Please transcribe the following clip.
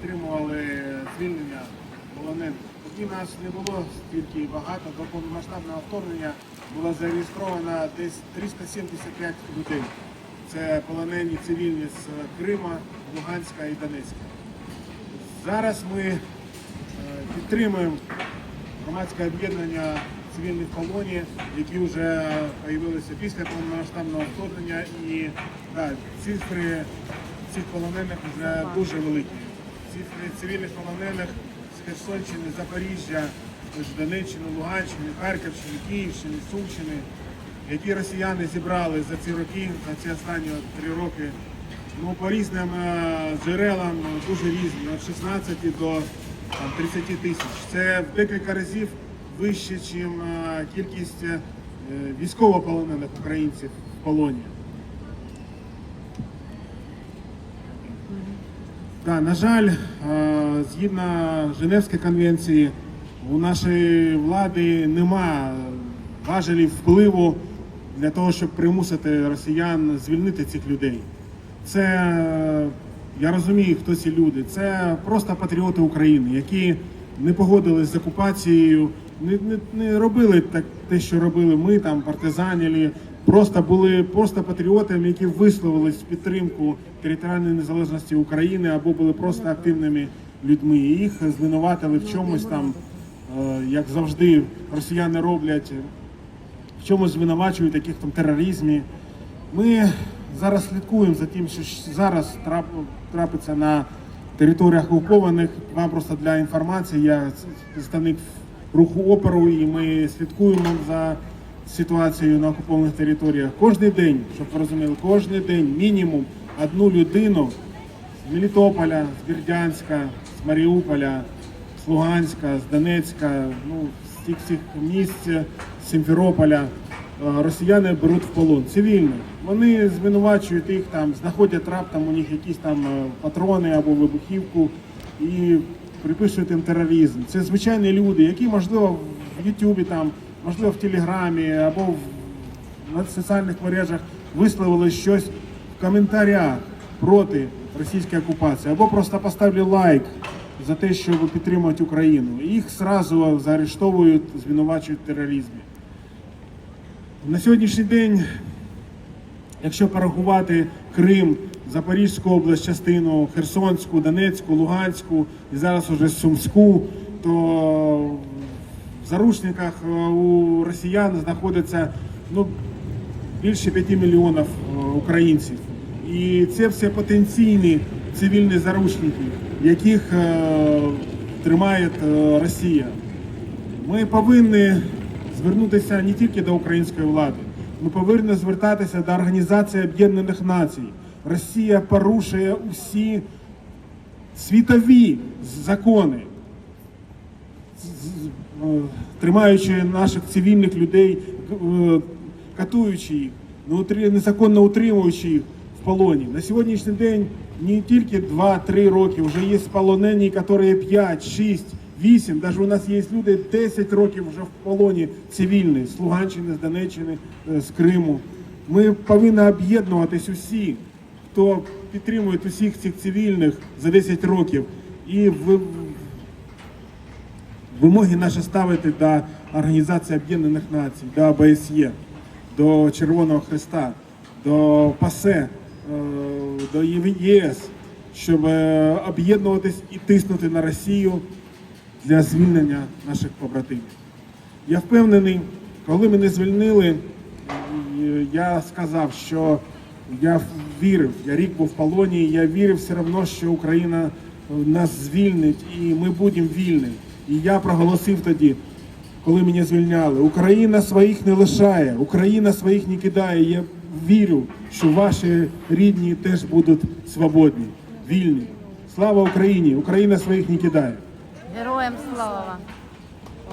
підтримували звільнення полонених. Тоді нас не було стільки багато, до повномасштабного вторгнення було зареєстровано десь 375 людей. Це полонені цивільні з Крима, Луганська і Донецька. Зараз ми е, підтримуємо громадське об'єднання цивільних в полоні, які вже з'явилися після повномасштабного вторгнення. І да, цифри цих полонених вже дуже великі. Цивільних полонених з Херсонщини, Запоріжжя, з Донеччини, Луганщини, Харківщини, Київщини, Сумщини, які росіяни зібрали за ці роки, за ці останні три роки. Ну, по різним е, джерелам дуже різні, від 16 до там, 30 тисяч. Це в декілька разів вище, ніж кількість е, військовополонених українців в полоні. Да, на жаль, е, згідно Женевської конвенції, у нашої влади нема важелів впливу для того, щоб примусити росіян звільнити цих людей. Це е, я розумію, хто ці люди. Це просто патріоти України, які не погодились з окупацією, не, не, не робили так те, що робили ми, там партизанілі. Просто були просто патріотами, які висловились в підтримку територіальної незалежності України або були просто активними людьми. І їх звинуватили в чомусь там, е, як завжди, росіяни роблять, в чомусь звинувачують яких там тероризмі. Ми зараз слідкуємо за тим, що зараз трапиться на територіях окупованих. Вам просто для інформації, я представник руху оперу, і ми слідкуємо за ситуацією на окупованих територіях. Кожний день, щоб ви розуміли, кожен день мінімум одну людину з Мелітополя, з Бердянська, з Маріуполя, з Луганська, з Донецька, ну, з цих всіх місць, з Сімферополя. е, Росіяни беруть в полон цивільних. Вони звинувачують їх там, знаходять раптом у них якісь там е, патрони або вибухівку і приписують їм тероризм. Це звичайні люди, які можливо в Ютубі там, можливо в Телеграмі або в соціальних мережах висловили щось в коментарях проти російської окупації, або просто поставили лайк за те, щоб підтримувати Україну. Їх зразу заарештовують, звинувачують в тероризмі. На сьогоднішній день, якщо порахувати Крим, Запорізьку область, частину Херсонську, Донецьку, Луганську і зараз уже Сумську, то заручниках е, у росіян знаходиться ну, більше 5 мільйонів е, українців. І це все потенційні цивільні заручники, яких е, тримає Росія. Ми повинні звернутися не тільки до української влади, ми повинні звертатися до Організації Об'єднаних Націй. Росія порушує усі світові закони, тримаючи наших цивільних людей, е, катуючи їх, незаконно утримуючи їх в полоні. На сьогоднішній день не тільки 2-3 роки, вже є полонені, які 5, 6, 8, навіть у нас є люди 10 років вже в полоні цивільні, з Луганщини, з Донеччини, е, з Криму. Ми повинні об'єднуватись усі, хто підтримує усіх цих цивільних за 10 років. І вимоги наші ставити до Організації Об'єднаних Націй, до ОБСЄ, до Червоного Христа, до ПАСЕ, е, до ЄС, щоб е, об'єднуватись і тиснути на Росію для звільнення наших побратимів. Я впевнений, коли мене звільнили, е, я сказав, що я вірив, я рік був в полоні, я вірив все одно, що Україна нас звільнить і ми будемо вільні. І я проголосив тоді, коли мене звільняли, Україна своїх не лишає, Україна своїх не кидає. Я вірю, що ваші рідні теж будуть свободні, вільні. Слава Україні! Україна своїх не кидає. Героям слава!